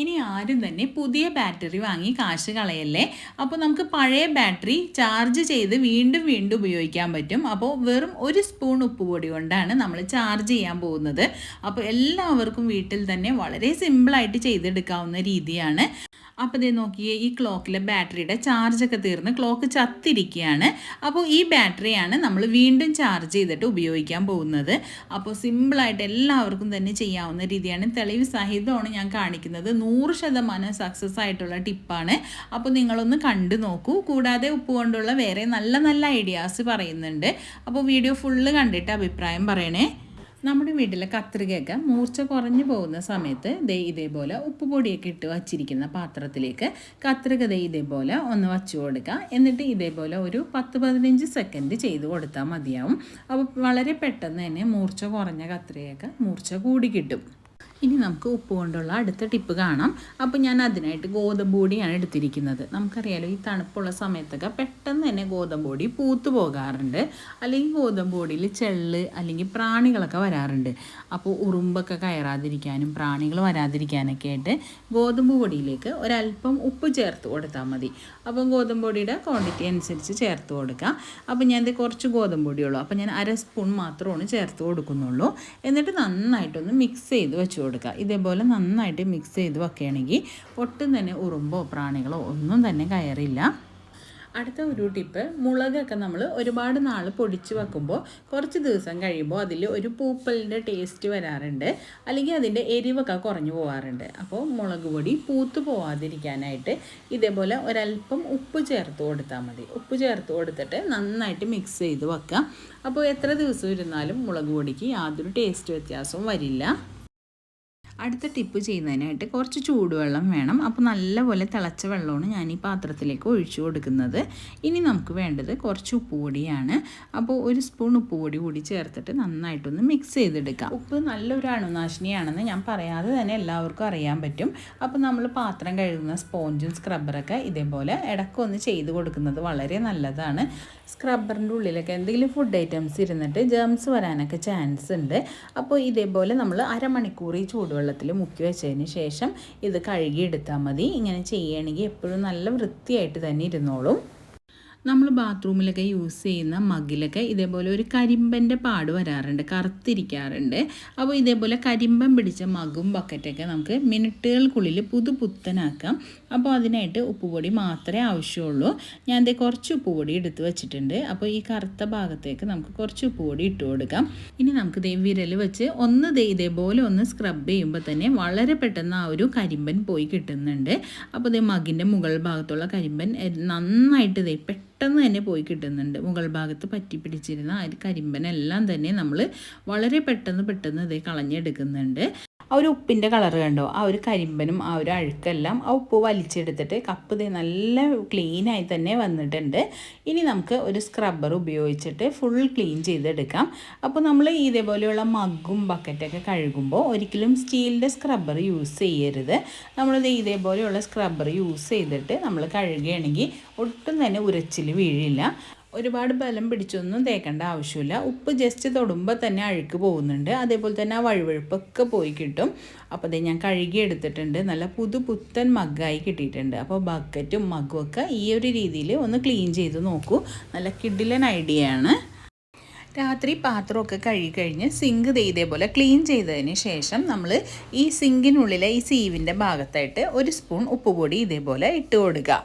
ഇനി ആരും തന്നെ പുതിയ ബാറ്ററി വാങ്ങി കാശ് കളയല്ലേ? അപ്പോൾ നമുക്ക് പഴയ ബാറ്ററി ചാർജ് ചെയ്ത് വീണ്ടും വീണ്ടും ഉപയോഗിക്കാൻ പറ്റും. അപ്പോൾ വെറും ഒരു സ്പൂൺ ഉപ്പ് പൊടി കൊണ്ടാണ് നമ്മൾ ചാർജ് ചെയ്യാൻ പോകുന്നത്. അപ്പോൾ എല്ലാവർക്കും വീട്ടിൽ തന്നെ വളരെ സിമ്പിളായിട്ട് ചെയ്തെടുക്കാവുന്ന രീതിയാണ്. അപ്പോൾ ഇതേ നോക്കിയേ ഈ ക്ലോക്കിലെ ബാറ്ററിയുടെ ചാർജൊക്കെ തീർന്ന് ക്ലോക്ക് ചത്തിരിക്കുകയാണ്. അപ്പോൾ ഈ ബാറ്ററിയാണ് നമ്മൾ വീണ്ടും ചാർജ് ചെയ്തിട്ട് ഉപയോഗിക്കാൻ പോകുന്നത്. അപ്പോൾ സിമ്പിളായിട്ട് എല്ലാവർക്കും തന്നെ ചെയ്യാവുന്ന രീതിയാണ്. തെളിവ് സഹിതമാണ് ഞാൻ കാണിക്കുന്നത്. നൂറ് ശതമാനം സക്സസ് ആയിട്ടുള്ള ടിപ്പാണ് അപ്പോൾ നിങ്ങളൊന്ന് കണ്ടു നോക്കൂ. കൂടാതെ ഉപ്പ് കൊണ്ടുള്ള വേറെ നല്ല നല്ല ഐഡിയാസ് പറയുന്നുണ്ട്. അപ്പോൾ വീഡിയോ ഫുള്ള് കണ്ടിട്ട് അഭിപ്രായം പറയണേ. നമ്മുടെ വീട്ടിലെ കത്രികയൊക്കെ മൂർച്ച കുറഞ്ഞു പോകുന്ന സമയത്ത് ദേ ഇതേപോലെ ഉപ്പുപൊടിയൊക്കെ ഇട്ട് വച്ചിരിക്കുന്ന പാത്രത്തിലേക്ക് കത്രിക ദേ ഇതേപോലെ ഒന്ന് വച്ചു കൊടുക്കുക എന്നിട്ട് ഇതേപോലെ ഒരു പത്ത് പതിനഞ്ച് സെക്കൻഡ് ചെയ്ത് കൊടുത്താൽ മതിയാവും. അപ്പോൾ വളരെ പെട്ടെന്ന് തന്നെ മൂർച്ച കുറഞ്ഞ കത്രികയൊക്കെ മൂർച്ച കൂടി കിട്ടും. ഇനി നമുക്ക് ഉപ്പ് കൊണ്ടുള്ള അടുത്ത ടിപ്പ് കാണാം. അപ്പോൾ ഞാൻ അതിനായിട്ട് ഗോതമ്പ് പൊടിയാണ് എടുത്തിരിക്കുന്നത്. നമുക്കറിയാലോ ഈ തണുപ്പുള്ള സമയത്തൊക്കെ പെട്ടെന്ന് തന്നെ ഗോതമ്പ് പൊടി പൂത്തു പോകാറുണ്ട്. അല്ലെങ്കിൽ ഗോതമ്പ് പൊടിയിൽ ചെള്ള് അല്ലെങ്കിൽ പ്രാണികളൊക്കെ വരാറുണ്ട്. അപ്പോൾ ഉറുമ്പൊക്കെ കയറാതിരിക്കാനും പ്രാണികൾ വരാതിരിക്കാനൊക്കെ ആയിട്ട് ഗോതമ്പ് പൊടിയിലേക്ക് ഒരല്പം ഉപ്പ് ചേർത്ത് കൊടുത്താൽ മതി. അപ്പം ഗോതമ്പ് പൊടിയുടെ ക്വാണ്ടിറ്റി അനുസരിച്ച് ചേർത്ത് കൊടുക്കുക അപ്പോൾ ഞാൻ ഇത് കുറച്ച് ഗോതമ്പ് പൊടിയുള്ളൂ അപ്പോൾ ഞാൻ അര സ്പൂൺ മാത്രമാണ് ചേർത്ത് കൊടുക്കുന്നുള്ളൂ. എന്നിട്ട് നന്നായിട്ടൊന്ന് മിക്സ് ചെയ്ത് വെച്ച് കൊടുക്കുക. ഇതേപോലെ നന്നായിട്ട് മിക്സ് ചെയ്ത് വെക്കുകയാണെങ്കിൽ ഒട്ടും തന്നെ ഉറുമ്പോ പ്രാണികളോ ഒന്നും തന്നെ കയറില്ല. അടുത്ത ഒരു ടിപ്പ് മുളകൊക്കെ നമ്മൾ ഒരുപാട് നാൾ പൊടിച്ച് വെക്കുമ്പോൾ കുറച്ച് ദിവസം കഴിയുമ്പോൾ അതിൽ ഒരു പൂപ്പലിന്റെ ടേസ്റ്റ് വരാറുണ്ട്. അല്ലെങ്കിൽ അതിന്റെ എരിവൊക്കെ കുറഞ്ഞു പോകാറുണ്ട് അപ്പോൾ മുളക് പൊടി പൂത്ത് പോവാതിരിക്കാനായിട്ട് ഇതേപോലെ ഒരല്പം ഉപ്പ് ചേർത്ത് കൊടുത്താൽ മതി. ഉപ്പ് ചേർത്ത് കൊടുത്തിട്ട് നന്നായിട്ട് മിക്സ് ചെയ്ത് വെക്കാം അപ്പോൾ എത്ര ദിവസം ഇരുന്നാലും മുളക് പൊടിക്ക് യാതൊരു ടേസ്റ്റ് വ്യത്യാസവും വരില്ല. അടുത്ത ടിപ്പ് ചെയ്യുന്നതിനായിട്ട് കുറച്ച് ചൂടുവെള്ളം വേണം. അപ്പോൾ നല്ലപോലെ തിളച്ച വെള്ളമാണ് ഞാൻ ഈ പാത്രത്തിലേക്ക് ഒഴിച്ചു കൊടുക്കുന്നത്. ഇനി നമുക്ക് വേണ്ടത് കുറച്ച് ഉപ്പുപൊടിയാണ് അപ്പോൾ ഒരു സ്പൂൺ ഉപ്പുപൊടി കൂടി ചേർത്തിട്ട് നന്നായിട്ടൊന്ന് മിക്സ് ചെയ്തെടുക്കാം. ഉപ്പ് നല്ലൊരു അണുനാശിനിയാണെന്ന് ഞാൻ പറയാതെ തന്നെ എല്ലാവർക്കും അറിയാൻ പറ്റും. അപ്പോൾ നമ്മൾ പാത്രം കഴുകുന്ന സ്പോഞ്ചും സ്ക്രബ്ബറൊക്കെ ഇതേപോലെ ഇടക്കൊന്ന് ചെയ്ത് കൊടുക്കുന്നത് വളരെ നല്ലതാണ്. സ്ക്രബ്ബറിന്റെ ഉള്ളിലൊക്കെ എന്തെങ്കിലും ഫുഡ് ഐറ്റംസ് ഇരുന്നിട്ട് ജേംസ് വരാനൊക്കെ ചാൻസ് ഉണ്ട്. അപ്പോൾ ഇതേപോലെ നമ്മൾ അരമണിക്കൂർ ഈ ചൂടുവെള്ളത്തിൽ മുക്കി വെച്ചതിന് ശേഷം ഇത് കഴുകിയെടുത്താൽ മതി. ഇങ്ങനെ ചെയ്യുകയാണെങ്കിൽ എപ്പോഴും നല്ല വൃത്തിയായിട്ട് തന്നെ ഇരുന്നോളും. നമ്മൾ ബാത്റൂമിലൊക്കെ യൂസ് ചെയ്യുന്ന മഗ്ഗിലൊക്കെ ഇതേപോലെ ഒരു കരിമ്പന്റെ പാട് വരാറുണ്ട് കറുത്തിരിക്കാറുണ്ട്. അപ്പോൾ ഇതേപോലെ കരിമ്പൻ പിടിച്ച മഗും ബക്കറ്റൊക്കെ നമുക്ക് മിനിറ്റുകൾക്കുള്ളിൽ പുതു പുത്തനാക്കാം അപ്പോൾ അതിനായിട്ട് ഉപ്പുപൊടി മാത്രമേ ആവശ്യമുള്ളൂ. ഞാൻ ദേ കുറച്ച് ഉപ്പുപൊടി എടുത്ത് വെച്ചിട്ടുണ്ട്. അപ്പോൾ ഈ കറുത്ത ഭാഗത്തേക്ക് നമുക്ക് കുറച്ച് ഉപ്പുപൊടി ഇട്ട് കൊടുക്കാം. ഇനി നമുക്ക് ദേ വിരൽ വെച്ച് ഒന്ന് ദേ ഇതേപോലെ ഒന്ന് സ്ക്രബ് ചെയ്യുമ്പോൾ തന്നെ വളരെ പെട്ടെന്ന് ആ ഒരു കരിമ്പൻ പോയി കിട്ടുന്നുണ്ട്. അപ്പോൾ ദേ മഗിന്റെ മുകൾ ഭാഗത്തുള്ള കരിമ്പൻ നന്നായിട്ട് ദേ പെട്ടെന്ന് തന്നെ പോയി കിട്ടുന്നുണ്ട്. മുകൾ ഭാഗത്ത് പറ്റി പിടിച്ചിരുന്ന ആ കരിമ്പനെല്ലാം തന്നെ നമ്മൾ വളരെ പെട്ടെന്ന് പെട്ടെന്ന് ഇത് കളഞ്ഞെടുക്കുന്നുണ്ട്. ആ ഒരു ഉപ്പിന്റെ കളർ കണ്ടോ? ആ ഒരു കരിമ്പനും ആ ഒരു അഴുക്കെല്ലാം ആ ഉപ്പ് വലിച്ചെടുത്തിട്ട് കപ്പ് നല്ല ക്ലീനായി തന്നെ വന്നിട്ടുണ്ട്. ഇനി നമുക്ക് ഒരു സ്ക്രബ്ബർ ഉപയോഗിച്ചിട്ട് ഫുൾ ക്ലീൻ ചെയ്തെടുക്കാം. അപ്പോൾ നമ്മൾ ഇതേപോലെയുള്ള മഗ്ഗും ബക്കറ്റൊക്കെ കഴുകുമ്പോൾ ഒരിക്കലും സ്റ്റീലിന്റെ സ്ക്രബ്ബർ യൂസ് ചെയ്യരുത്. നമ്മൾ ഇതേപോലെയുള്ള സ്ക്രബ്ബർ യൂസ് ചെയ്തിട്ട് നമ്മൾ കഴുകുകയാണെങ്കിൽ ഒട്ടും തന്നെ ഉരച്ചിൽ വീഴില്ല. ഒരുപാട് ബലം പിടിച്ചൊന്നും തേക്കേണ്ട ആവശ്യമില്ല. ഉപ്പ് ജസ്റ്റ് തൊടുമ്പോൾ തന്നെ അഴുക്ക് പോകുന്നുണ്ട്. അതേപോലെ തന്നെ ആ വഴുവഴുപ്പൊക്കെ പോയി കിട്ടും. അപ്പോൾ അതേ ഞാൻ കഴുകി എടുത്തിട്ടുണ്ട്. നല്ല പുതു പുത്തൻ മഗ്ഗായി കിട്ടിയിട്ടുണ്ട്. അപ്പോൾ ബക്കറ്റും മഗ്ഗും ഒക്കെ ഈ ഒരു രീതിയിൽ ഒന്ന് ക്ലീൻ ചെയ്ത് നോക്കൂ. നല്ല കിഡിലൻ ഐഡിയ ആണ്. രാത്രി പാത്രമൊക്കെ കഴുകി കഴിഞ്ഞ് സിങ്ക് ഇതേപോലെ ക്ലീൻ ചെയ്തതിന് ശേഷം നമ്മൾ ഈ സിങ്കിനുള്ളിലെ ഈ സീവിന്റെ ഭാഗത്തായിട്ട് ഒരു സ്പൂൺ ഉപ്പുപൊടി ഇതേപോലെ ഇട്ട് കൊടുക്കുക.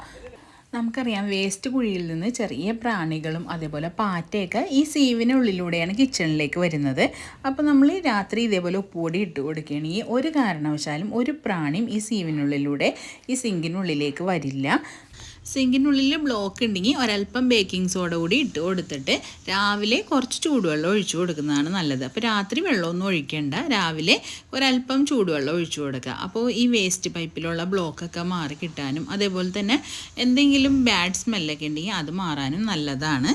നമുക്കറിയാം വേസ്റ്റ് കുഴിയിൽ നിന്ന് ചെറിയ പ്രാണികളും അതേപോലെ പാറ്റയൊക്കെ ഈ സീവിനുള്ളിലൂടെയാണ് കിച്ചണിലേക്ക് വരുന്നത്. അപ്പോൾ നമ്മൾ രാത്രി ഇതേപോലെ ഉപ്പുപൊടി ഇട്ട് കൊടുക്കുകയാണെങ്കിൽ ഒരു കാരണവശാലും ഒരു പ്രാണിയും ഈ സീവിനുള്ളിലൂടെ ഈ സിങ്കിനുള്ളിലേക്ക് വരില്ല. സിങ്കിനുള്ളിൽ ബ്ലോക്ക് ഉണ്ടെങ്കിൽ ഒരല്പം ബേക്കിംഗ് സോഡ കൂടി ഇട്ട് കൊടുത്തിട്ട് രാവിലെ കുറച്ച് ചൂടുവെള്ളം ഒഴിച്ചു കൊടുക്കുന്നതാണ് നല്ലത്. അപ്പോൾ രാത്രി വെള്ളമൊന്നും ഒഴിക്കേണ്ട. രാവിലെ ഒരല്പം ചൂടുവെള്ളം ഒഴിച്ചു കൊടുക്കുക. അപ്പോൾ ഈ വേസ്റ്റ് പൈപ്പിലുള്ള ബ്ലോക്കൊക്കെ മാറി കിട്ടാനും അതേപോലെ തന്നെ എന്തെങ്കിലും ബാഡ് സ്മെല്ലൊക്കെ ഉണ്ടെങ്കിൽ അത് മാറാനും നല്ലതാണ്.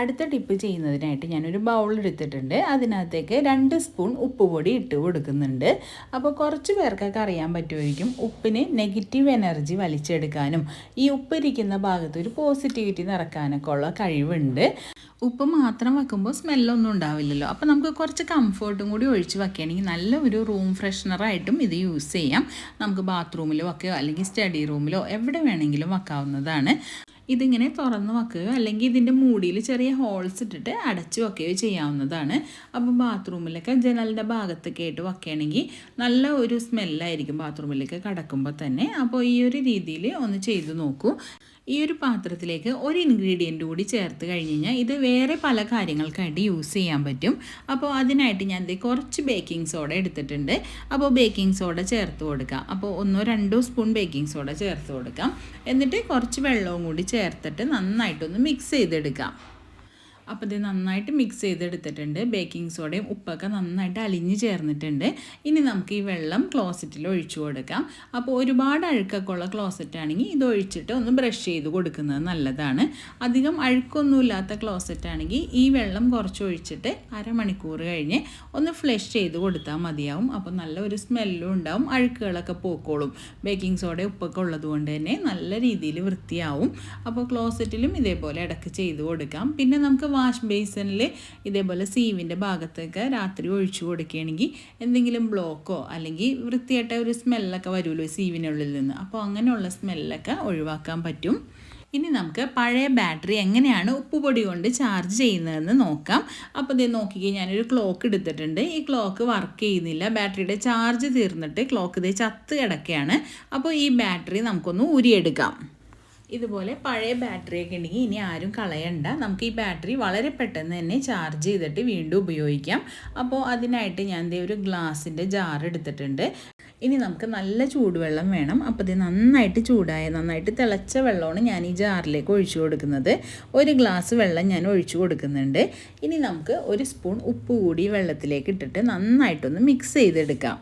അടുത്ത ടിപ്പ് ചെയ്യുന്നതിനായിട്ട് ഞാനൊരു ബൗൾ എടുത്തിട്ടുണ്ട്. അതിനകത്തേക്ക് രണ്ട് സ്പൂൺ ഉപ്പുപൊടി ഇട്ട് കൊടുക്കുന്നുണ്ട്. അപ്പോൾ കുറച്ച് പേർക്കൊക്കെ അറിയാൻ പറ്റുമായിരിക്കും ഉപ്പിന് നെഗറ്റീവ് എനർജി വലിച്ചെടുക്കാനും ഈ ഉപ്പിരിക്കുന്ന ഭാഗത്ത് ഒരു പോസിറ്റിവിറ്റി നിറക്കാനൊക്കെ ഉള്ള കഴിവുണ്ട്. ഉപ്പ് മാത്രം വെക്കുമ്പോൾ സ്മെല്ലൊന്നും ഉണ്ടാവില്ലല്ലോ. അപ്പോൾ നമുക്ക് കുറച്ച് കംഫർട്ടും കൂടി ഒഴിച്ച് വെക്കുകയാണെങ്കിൽ നല്ല ഒരു റൂം ഫ്രഷ്നറായിട്ടും ഇത് യൂസ് ചെയ്യാം. നമുക്ക് ബാത്റൂമിലോ ഒക്കെയോ അല്ലെങ്കിൽ സ്റ്റഡി റൂമിലോ എവിടെ വേണമെങ്കിലും വെക്കാവുന്നതാണ്. ഇതിങ്ങനെ തുറന്ന് വെക്കുകയോ അല്ലെങ്കിൽ ഇതിന്റെ മൂടിയിൽ ചെറിയ ഹോൾസ് ഇട്ടിട്ട് അടച്ചു വെക്കുകയോ ചെയ്യാവുന്നതാണ്. അപ്പോൾ ബാത്റൂമിലൊക്കെ ജനലിന്റെ ഭാഗത്തൊക്കെ ആയിട്ട് വെക്കുകയാണെങ്കിൽ നല്ല ഒരു സ്മെല്ലായിരിക്കും ബാത്റൂമിലേക്ക് കടക്കുമ്പോൾ തന്നെ. അപ്പോൾ ഈ ഒരു രീതിയിൽ ഒന്ന് ചെയ്തു നോക്കൂ. ഈ ഒരു പാത്രത്തിലേക്ക് ഒരു ഇൻഗ്രീഡിയന്റ് കൂടി ചേർത്ത് കഴിഞ്ഞ് കഴിഞ്ഞാൽ ഇത് വേറെ പല കാര്യങ്ങൾക്കായിട്ട് യൂസ് ചെയ്യാൻ പറ്റും. അപ്പോൾ അതിനായിട്ട് ഞാൻ ഇത് കുറച്ച് ബേക്കിംഗ് സോഡ എടുത്തിട്ടുണ്ട്. അപ്പോൾ ബേക്കിംഗ് സോഡ ചേർത്ത് കൊടുക്കാം. അപ്പോൾ ഒന്നോ രണ്ടോ സ്പൂൺ ബേക്കിംഗ് സോഡ ചേർത്ത് കൊടുക്കാം. എന്നിട്ട് കുറച്ച് വെള്ളവും കൂടി ചേർത്തിട്ട് നന്നായിട്ടൊന്ന് മിക്സ് ചെയ്തെടുക്കാം. അപ്പോൾ ഇത് നന്നായിട്ട് മിക്സ് ചെയ്തെടുത്തിട്ടുണ്ട്. ബേക്കിംഗ് സോഡയും ഉപ്പൊക്കെ നന്നായിട്ട് അലിഞ്ഞ് ചേർന്നിട്ടുണ്ട്. ഇനി നമുക്ക് ഈ വെള്ളം ക്ലോസറ്റിൽ ഒഴിച്ചു കൊടുക്കാം. അപ്പോൾ ഒരുപാട് അഴുക്കൊക്കെ ഉള്ള ക്ലോസറ്റ് ആണെങ്കിൽ ഇത് ഒഴിച്ചിട്ട് ഒന്ന് ബ്രഷ് ചെയ്ത് കൊടുക്കുന്നത് നല്ലതാണ്. അധികം അഴുക്കൊന്നുമില്ലാത്ത ക്ലോസറ്റ് ആണെങ്കിൽ ഈ വെള്ളം കുറച്ച് ഒഴിച്ചിട്ട് അരമണിക്കൂർ കഴിഞ്ഞ് ഒന്ന് ഫ്ലഷ് ചെയ്ത് കൊടുത്താൽ മതിയാവും. അപ്പോൾ നല്ല ഒരു സ്മെല്ലും ഉണ്ടാവും. അഴുക്കുകളൊക്കെ പോക്കോളും. ബേക്കിംഗ് സോഡ ഉപ്പൊക്കെ ഉള്ളത് കൊണ്ട് തന്നെ നല്ല രീതിയിൽ വൃത്തിയാവും. അപ്പോൾ ക്ലോസറ്റിലും ഇതേപോലെ ഇടയ്ക്ക് ചെയ്ത് കൊടുക്കാം. പിന്നെ നമുക്ക് വാഷ് ബേസിനിൽ ഇതേപോലെ സീവിന്റെ ഭാഗത്തൊക്കെ രാത്രി ഒഴിച്ചു കൊടുക്കുകയാണെങ്കിൽ എന്തെങ്കിലും ബ്ലോക്കോ അല്ലെങ്കിൽ വൃത്തിയായിട്ട ഒരു സ്മെല്ലൊക്കെ വരുമല്ലോ സീവിനുള്ളിൽ നിന്ന്. അപ്പോൾ അങ്ങനെയുള്ള സ്മെല്ലൊക്കെ ഒഴിവാക്കാൻ പറ്റും. ഇനി നമുക്ക് പഴയ ബാറ്ററി എങ്ങനെയാണ് ഉപ്പുപൊടി കൊണ്ട് ചാർജ് ചെയ്യുന്നതെന്ന് നോക്കാം. അപ്പോൾ ഇത് നോക്കിക്കേ ഞാനൊരു ക്ലോക്ക് എടുത്തിട്ടുണ്ട്. ഈ ക്ലോക്ക് വർക്ക് ചെയ്യുന്നില്ല. ബാറ്ററിയുടെ ചാർജ് തീർന്നിട്ട് ക്ലോക്ക് ഇത് ചത്ത് കിടക്കുകയാണ്. അപ്പോൾ ഈ ബാറ്ററി നമുക്കൊന്ന് ഊരിയെടുക്കാം. ഇതുപോലെ പഴയ ബാറ്ററി ഒക്കെ ഉണ്ടെങ്കിൽ ഇനി ആരും കളയണ്ട. നമുക്ക് ഈ ബാറ്ററി വളരെ പെട്ടെന്ന് തന്നെ ചാർജ് ചെയ്തിട്ട് വീണ്ടും ഉപയോഗിക്കാം. അപ്പോൾ അതിനായിട്ട് ഞാൻ ദേ ഒരു ഗ്ലാസിന്റെ ജാർ എടുത്തിട്ടുണ്ട്. ഇനി നമുക്ക് നല്ല ചൂടുവെള്ളം വേണം. അപ്പോൾ ഇത് നന്നായിട്ട് ചൂടായ നന്നായിട്ട് തിളച്ച വെള്ളമാണ് ഞാൻ ഈ ജാറിലേക്ക് ഒഴിച്ചു കൊടുക്കുന്നത്. ഒരു ഗ്ലാസ് വെള്ളം ഞാൻ ഒഴിച്ചു കൊടുക്കുന്നുണ്ട്. ഇനി നമുക്ക് ഒരു സ്പൂൺ ഉപ്പ് കൂടി വെള്ളത്തിലേക്ക് ഇട്ടിട്ട് നന്നായിട്ടൊന്ന് മിക്സ് ചെയ്തെടുക്കാം.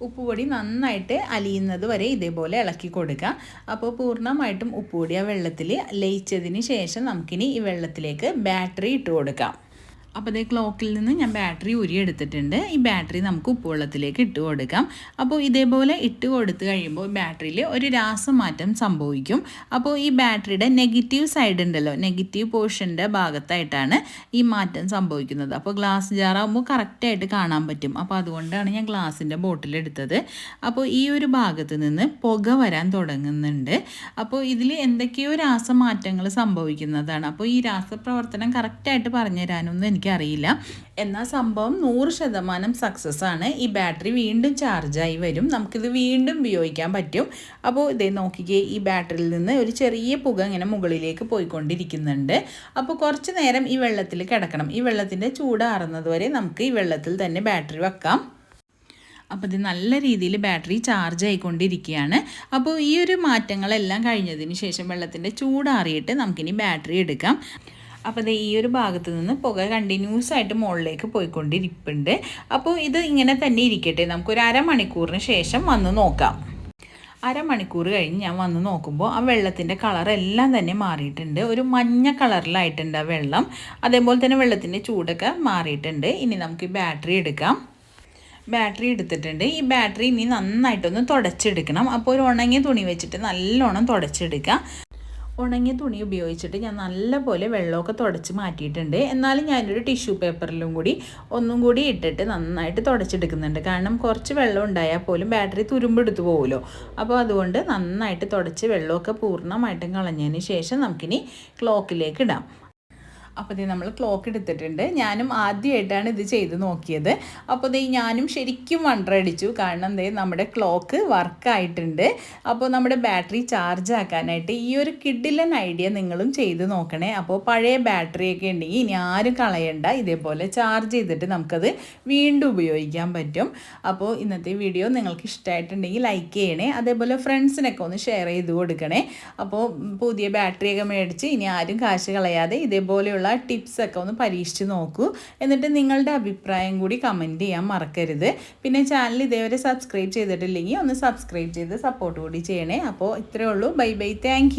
ഉപ്പുപൊടി നന്നായിട്ട് അലിയുന്നത് വരെ ഇതേപോലെ ഇളക്കി കൊടുക്കുക അപ്പോൾ പൂർണമായിട്ടും ഉപ്പുപൊടി ആ വെള്ളത്തിൽ ലയിച്ചതിന് ശേഷം നമുക്കിനി ഈ വെള്ളത്തിലേക്ക് ബാറ്ററി ഇട്ട് കൊടുക്കാം. അപ്പോൾ അതേ ക്ലോക്കിൽ നിന്ന് ഞാൻ ബാറ്ററി ഉരിയെടുത്തിട്ടുണ്ട് ഈ ബാറ്ററി നമുക്ക് ഉപ്പുവെള്ളത്തിലേക്ക് ഇട്ട് കൊടുക്കാം. അപ്പോൾ ഇതേപോലെ ഇട്ട് കൊടുത്തു കഴിയുമ്പോൾ ബാറ്ററിയിൽ ഒരു രാസമാറ്റം സംഭവിക്കും. അപ്പോൾ ഈ ബാറ്ററിയുടെ നെഗറ്റീവ് സൈഡ് ഉണ്ടല്ലോ നെഗറ്റീവ് പോർഷന്റെ ഭാഗത്തായിട്ടാണ് ഈ മാറ്റം സംഭവിക്കുന്നത്. അപ്പോൾ ഗ്ലാസ് ജാറാകുമ്പോൾ കറക്റ്റായിട്ട് കാണാൻ പറ്റും. അപ്പോൾ അതുകൊണ്ടാണ് ഞാൻ ഗ്ലാസിന്റെ ബോട്ടിൽ എടുത്തത്. അപ്പോൾ ഈ ഒരു ഭാഗത്ത് നിന്ന് പുക വരാൻ തുടങ്ങുന്നുണ്ട്. അപ്പോൾ ഇതിൽ എന്തൊക്കെയോ രാസമാറ്റങ്ങൾ സംഭവിക്കുന്നതാണ്. അപ്പോൾ ഈ രാസപ്രവർത്തനം കറക്റ്റായിട്ട് പറഞ്ഞു തരാനൊന്നും എനിക്ക് എനിക്കറിയില്ല. എന്നാൽ സംഭവം നൂറ് ശതമാനം സക്സസ് ആണ്. ഈ ബാറ്ററി വീണ്ടും ചാർജായി വരും. നമുക്കിത് വീണ്ടും ഉപയോഗിക്കാൻ പറ്റും. അപ്പോൾ ഇതേ നോക്കിക്കേ ഈ ബാറ്ററിയിൽ നിന്ന് ഒരു ചെറിയ പുക ഇങ്ങനെ മുകളിലേക്ക് പോയിക്കൊണ്ടിരിക്കുന്നുണ്ട്. അപ്പോൾ കുറച്ച് നേരം ഈ വെള്ളത്തിൽ കിടക്കണം. ഈ വെള്ളത്തിന്റെ ചൂടാറുന്നത് വരെ നമുക്ക് ഈ വെള്ളത്തിൽ തന്നെ ബാറ്ററി വെക്കാം. അപ്പോൾ ഇത് നല്ല രീതിയിൽ ബാറ്ററി ചാർജ് ആയിക്കൊണ്ടിരിക്കുകയാണ്. അപ്പോൾ ഈ ഒരു മാറ്റങ്ങളെല്ലാം കഴിഞ്ഞതിന് ശേഷം വെള്ളത്തിന്റെ ചൂടാറിയിട്ട് നമുക്കിനി ബാറ്ററി എടുക്കാം. അപ്പോൾ ഇത് ഈ ഒരു ഭാഗത്ത് നിന്ന് പുക കണ്ടിന്യൂസ് ആയിട്ട് മുകളിലേക്ക് പോയിക്കൊണ്ടിരിപ്പുണ്ട്. അപ്പോൾ ഇത് ഇങ്ങനെ തന്നെ ഇരിക്കട്ടെ. നമുക്കൊരു അരമണിക്കൂറിന് ശേഷം വന്ന് നോക്കാം. അരമണിക്കൂർ കഴിഞ്ഞ് ഞാൻ വന്ന് നോക്കുമ്പോൾ ആ വെള്ളത്തിന്റെ കളറെല്ലാം തന്നെ മാറിയിട്ടുണ്ട്. ഒരു മഞ്ഞ കളറിലായിട്ടുണ്ട് ആ വെള്ളം. അതേപോലെ തന്നെ വെള്ളത്തിന്റെ ചൂടൊക്കെ മാറിയിട്ടുണ്ട്. ഇനി നമുക്ക് ബാറ്ററി എടുക്കാം. ബാറ്ററി എടുത്തിട്ടുണ്ട്. ഈ ബാറ്ററി ഇനി നന്നായിട്ടൊന്ന് തുടച്ചെടുക്കണം. അപ്പോൾ ഒരു ഉണങ്ങിയ തുണി വെച്ചിട്ട് നല്ലോണം തുടച്ചെടുക്കുക ഉണങ്ങിയ തുണി ഉപയോഗിച്ചിട്ട് ഞാൻ നല്ലപോലെ വെള്ളമൊക്കെ തുടച്ച് മാറ്റിയിട്ടുണ്ട്. എന്നാലും ഞാനൊരു ടിഷ്യൂ പേപ്പറിലും കൂടി ഒന്നും കൂടി ഇട്ടിട്ട് നന്നായിട്ട് തുടച്ചെടുക്കുന്നുണ്ട്. കാരണം കുറച്ച് വെള്ളം ഉണ്ടായാൽ പോലും ബാറ്ററി തുരുമ്പെടുത്തു പോകുമല്ലോ അപ്പോൾ അതുകൊണ്ട് നന്നായിട്ട് തുടച്ച് വെള്ളമൊക്കെ പൂർണമായിട്ടും കളഞ്ഞതിന് ശേഷം നമുക്കിനി ക്ലോക്കിലേക്ക് ഇടാം. അപ്പോൾ ഇത് നമ്മൾ ക്ലോക്ക് എടുത്തിട്ടുണ്ട്. ഞാനും ആദ്യമായിട്ടാണ് ഇത് ചെയ്ത് നോക്കിയത്. അപ്പോൾ ഇത് ഞാനും ശരിക്കും വണ്ടർ അടിച്ചു. കാരണം ദേ നമ്മുടെ ക്ലോക്ക് വർക്കായിട്ടുണ്ട് അപ്പോൾ നമ്മുടെ ബാറ്ററി ചാർജ് ആക്കാനായിട്ട് ഈ ഒരു കിഡിലൻ ഐഡിയ നിങ്ങളും ചെയ്ത് നോക്കണേ. അപ്പോൾ പഴയ ബാറ്ററിയൊക്കെ ഉണ്ടെങ്കിൽ ഇനി ആരും കളയണ്ട. ഇതേപോലെ ചാർജ് ചെയ്തിട്ട് നമുക്കത് വീണ്ടും ഉപയോഗിക്കാൻ പറ്റും. അപ്പോൾ ഇന്നത്തെ വീഡിയോ നിങ്ങൾക്ക് ഇഷ്ടമായിട്ടുണ്ടെങ്കിൽ ലൈക്ക് ചെയ്യണേ. അതേപോലെ ഫ്രണ്ട്സിനൊക്കെ ഒന്ന് ഷെയർ ചെയ്ത് കൊടുക്കണേ. അപ്പോൾ പുതിയ ബാറ്ററിയൊക്കെ മേടിച്ച് ഇനി ആരും കാശ് കളയാതെ ഇതേപോലെയുള്ള ടിപ്സൊക്കെ ഒന്ന് പരീക്ഷിച്ച് നോക്കൂ. എന്നിട്ട് നിങ്ങളുടെ അഭിപ്രായം കൂടി കമന്റ് ചെയ്യാൻ മറക്കരുത്. പിന്നെ ചാനൽ ഇതേവരെ സബ്സ്ക്രൈബ് ചെയ്തിട്ടില്ലെങ്കിൽ ഒന്ന് സബ്സ്ക്രൈബ് ചെയ്ത് സപ്പോർട്ട് കൂടി ചെയ്യണേ. അപ്പോൾ ഇത്രയേ ഉള്ളൂ. Bye bye thank